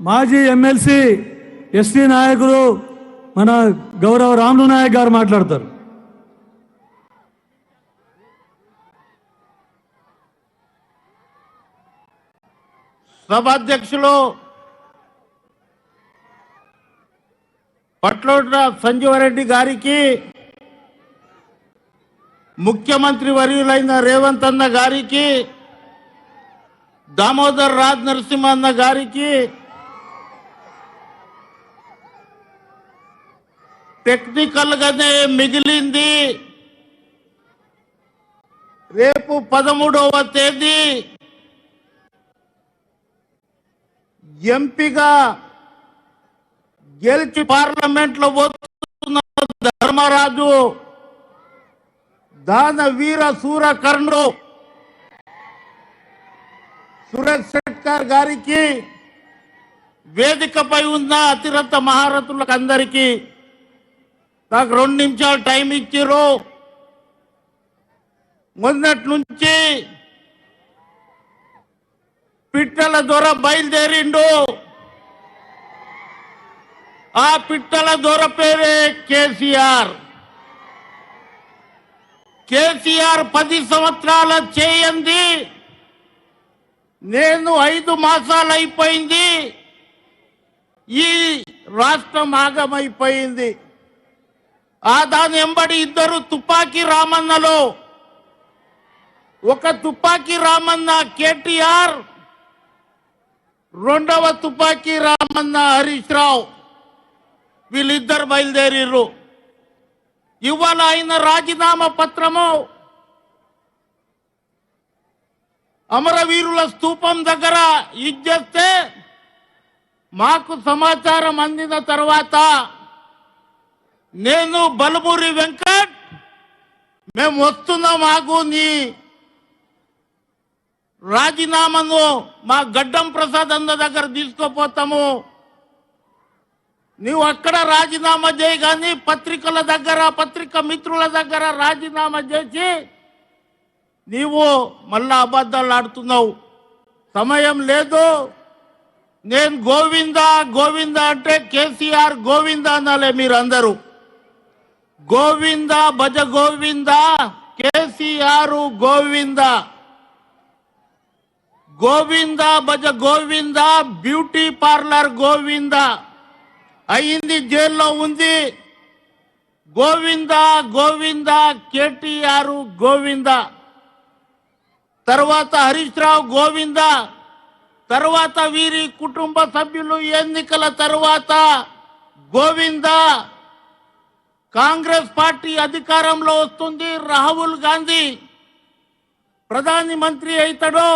మాజీ MLC ST నాయకులు మన గౌరవ రాములు నాయక్ గారు మాట్లాడతారు. సభాధ్యక్షులు పట్లోట్ల సంజీవరెడ్డి గారికి ముఖ్యమంత్రి వర్యులైన రేవంత్ అన్న గారికి దామోదర్ రాజ్ నరసింహన్న గారికి టెక్నికల్గానే మిగిలింది. రేపు పదమూడవ తేదీ ఎంపీగా గెలిచి పార్లమెంట్లో వస్తున్న పోతున్న ధర్మరాజు దాన వీర సూర కర్ణుడు సురేష్ శెట్కర్ గారికి వేదికపై ఉన్న అతిరథ మహారథులకు అందరికీ నాకు రెండు నిమిషాలు టైం ఇచ్చిర్రు. మొన్నటి నుంచి పిట్టల దొర బయలుదేరిండు. ఆ పిట్టల దొర పేరే కేసీఆర్. కేసీఆర్ పది సంవత్సరాల చేయంది. నేను ఐదు మాసాలు అయిపోయింది. ఈ రాష్ట్రం ఆగమైపోయింది. ఆ దాని ఎంబడి ఇద్దరు తుపాకీ రామన్నలో. ఒక తుపాకీ రామన్న కేటీఆర్ రెండవ తుపాకీ రామన్న హరీష్ రావు. వీళ్ళిద్దరు బయలుదేరిర్రు. ఇవాళ ఆయన రాజీనామా పత్రము అమరవీరుల స్థూపం దగ్గర ఇచ్చేస్తే మాకు సమాచారం అందిన తర్వాత నేను బలమూరి వెంకట్. మేము వస్తున్నాం మాకు నీ రాజీనామాను మా గడ్డం ప్రసాద్ అన్న దగ్గర తీసుకుపోతాము. నువ్వు అక్కడ రాజీనామా చేయి కానీ పత్రికల దగ్గర పత్రిక మిత్రుల దగ్గర రాజీనామా చేసి నీవు మళ్ళా అబద్ధాలు ఆడుతున్నావు. సమయం లేదు. నేను గోవింద గోవింద అంటే కేసీఆర్ గోవింద అనాలే మీరందరూ. గోవింద భజ గోవింద కేసీఆర్ గోవింద. గోవింద భజ గోవింద బ్యూటీ పార్లర్ గోవింద. అయింది జైల్లో ఉంది. గోవింద గోవింద కేటీఆర్ గోవింద. తర్వాత హరీష్ రావు గోవింద. తర్వాత వీరి కుటుంబ సభ్యులు ఎన్నికల తర్వాత గోవింద. కాంగ్రెస్ పార్టీ అధికారంలో వస్తుంది రాహుల్ గాంధీ. ప్రధాని మంత్రి అవుతాడో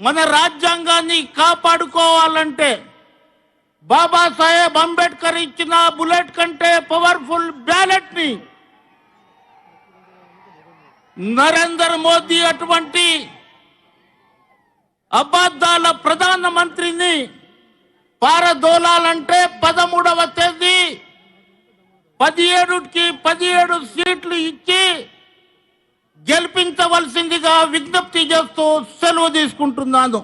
మన రాజ్యాంగాన్ని కాపాడుకోవాలంటే బాబాసాహెబ్ అంబేద్కర్ ఇచ్చిన బుల్లెట్ కంటే పవర్ఫుల్ బ్యాలెట్ని నరేంద్ర మోదీ అటువంటి అబద్ధాల ప్రధానమంత్రిని పారదోలాలంటే పదమూడవ తేదీ పదిహేడుకి పదిహేడు సీట్లు ఇచ్చి గెలిపించవలసిందిగా విజ్ఞప్తి చేస్తూ సెలవు తీసుకుంటున్నాను.